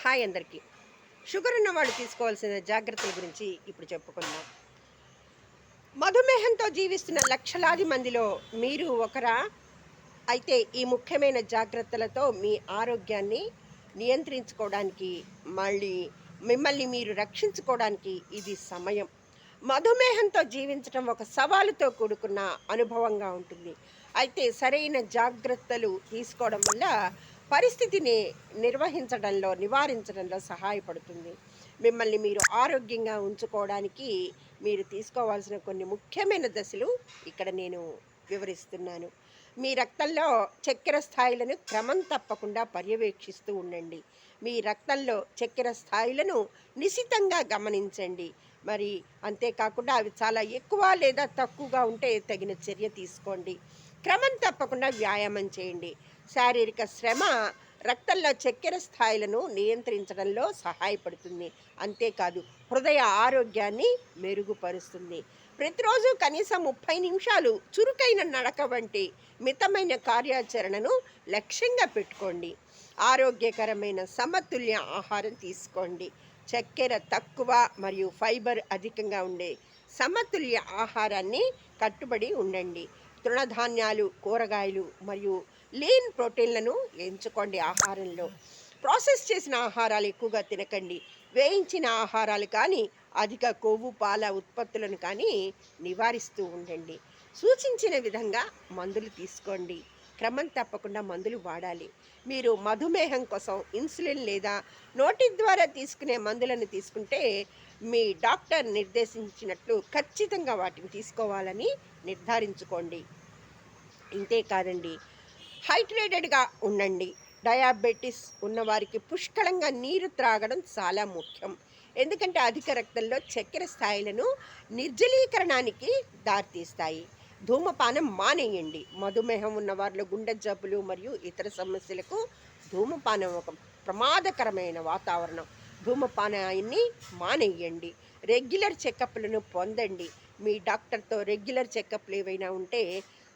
Hi అందరికీ. Sugar ఉన్న వాళ్ళు తీసుకోవాల్సిన జాగ్రత్తల గురించి ఇప్పుడు చెప్పుకుందాం. మధుమేహంతో జీవిస్తున్న లక్షలాది మందిలో మీరు ఒకరా? అయితే ఈ ముఖ్యమైన జాగ్రత్తలతో మీ ఆరోగ్యాన్ని నియంత్రించుకోవడానికి మళ్ళీ మిమ్మల్ని మీరు రక్షించుకోవడానికి ఇది సమయం. మధుమేహంతో జీవించడం ఒక సవాలుతో కూడుకున్న అనుభవంగా ఉంటుంది. అయితే సరైన జాగ్రత్తలు తీసుకోవడం వల్ల పరిస్థితిని నిర్వహించడంలో నివారించడంలో సహాయపడుతుంది. మిమ్మల్ని మీరు ఆరోగ్యంగా ఉంచుకోవడానికి మీరు తీసుకోవాల్సిన కొన్ని ముఖ్యమైన దశలు ఇక్కడ నేను వివరిస్తున్నాను. మీ రక్తంలో చక్కెర స్థాయిలను క్రమం తప్పకుండా పర్యవేక్షిస్తూ ఉండండి. మీ రక్తంలో చక్కెర స్థాయిలను నిశితంగా గమనించండి. మరి అంతేకాకుండా అవి చాలా ఎక్కువ లేదా తక్కువగా ఉంటే తగిన చర్య తీసుకోండి. క్రమం తప్పకుండా వ్యాయామం చేయండి. శారీరక శ్రమ రక్తంలో చక్కెర స్థాయిలను నియంత్రించడంలో సహాయపడుతుంది. అంతేకాదు హృదయ ఆరోగ్యాన్ని మెరుగుపరుస్తుంది. ప్రతిరోజు కనీసం ముప్పై నిమిషాలు చురుకైన నడక వంటి మితమైన కార్యాచరణను లక్ష్యంగా పెట్టుకోండి. ఆరోగ్యకరమైన సమతుల్య ఆహారం తీసుకోండి. చక్కెర తక్కువ మరియు ఫైబర్ అధికంగా ఉండే సమతుల్య ఆహారాన్ని కట్టుబడి ఉండండి. తృణధాన్యాలు కూరగాయలు మరియు లీన్ ప్రోటీన్లను ఎంచుకోండి ఆహారంలో. ప్రాసెస్ చేసిన ఆహారాలు ఎక్కువగా తినకండి. వేయించిన ఆహారాలు కానీ అధిక కొవ్వు పాల ఉత్పత్తులను కానీ నివారిస్తూ ఉండండి. సూచించిన విధంగా మందులు తీసుకోండి. క్రమం తప్పకుండా మందులు వాడాలి. మీరు మధుమేహం కోసం ఇన్సులిన్ లేదా నోటి ద్వారా తీసుకునే మందులను తీసుకుంటే మీ డాక్టర్ నిర్దేశించినట్లు ఖచ్చితంగా వాటిని తీసుకోవాలని నిర్ధారించుకోండి. ఇంతే కాదండి. హైడ్రేటెడ్గా ఉండండి. డయాబెటిస్ ఉన్నవారికి పుష్కలంగా నీరు త్రాగడం చాలా ముఖ్యం. ఎందుకంటే అధిక రక్తంలో చక్కెర స్థాయిలను నిర్జలీకరణానికి దారితీస్తాయి. ధూమపానం మానేయండి. మధుమేహం ఉన్న వారిలో గుండె జబ్బులు మరియు ఇతర సమస్యలకు ధూమపానం ఒక ప్రమాదకరమైన వాతావరణం. ధూమపానాన్ని మానేయండి. రెగ్యులర్ చెకప్లను పొందండి. మీ డాక్టర్తో రెగ్యులర్ చెకప్లు ఏవైనా ఉంటే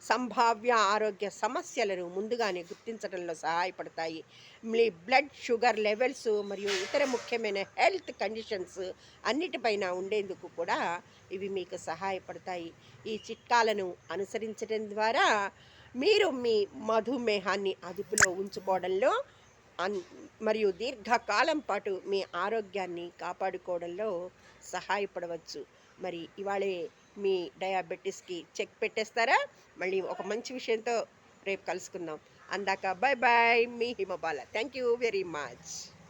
సంభావ్య ఆరోగ్య సమస్యలను ముందుగానే గుర్తించడంలో సహాయపడతాయి. మీ బ్లడ్ షుగర్ లెవెల్స్ మరియు ఇతర ముఖ్యమైన హెల్త్ కండిషన్స్ అన్నిటిపైన ఉండేందుకు కూడా ఇవి మీకు సహాయపడతాయి. ఈ చిట్కాలను అనుసరించడం ద్వారా మీరు మీ మధుమేహాన్ని అదుపులో ఉంచుకోవడంలో అన్ మరియు దీర్ఘకాలం పాటు మీ ఆరోగ్యాన్ని కాపాడుకోవడంలో సహాయపడవచ్చు. మరి ఇవాళే మీ డయాబెటీస్కి చెక్ పెట్టేస్తారా? మళ్ళీ ఒక మంచి విషయంతో రేపు కలుసుకుందాం. అందాక bye bye me Himabala. Thank you very much.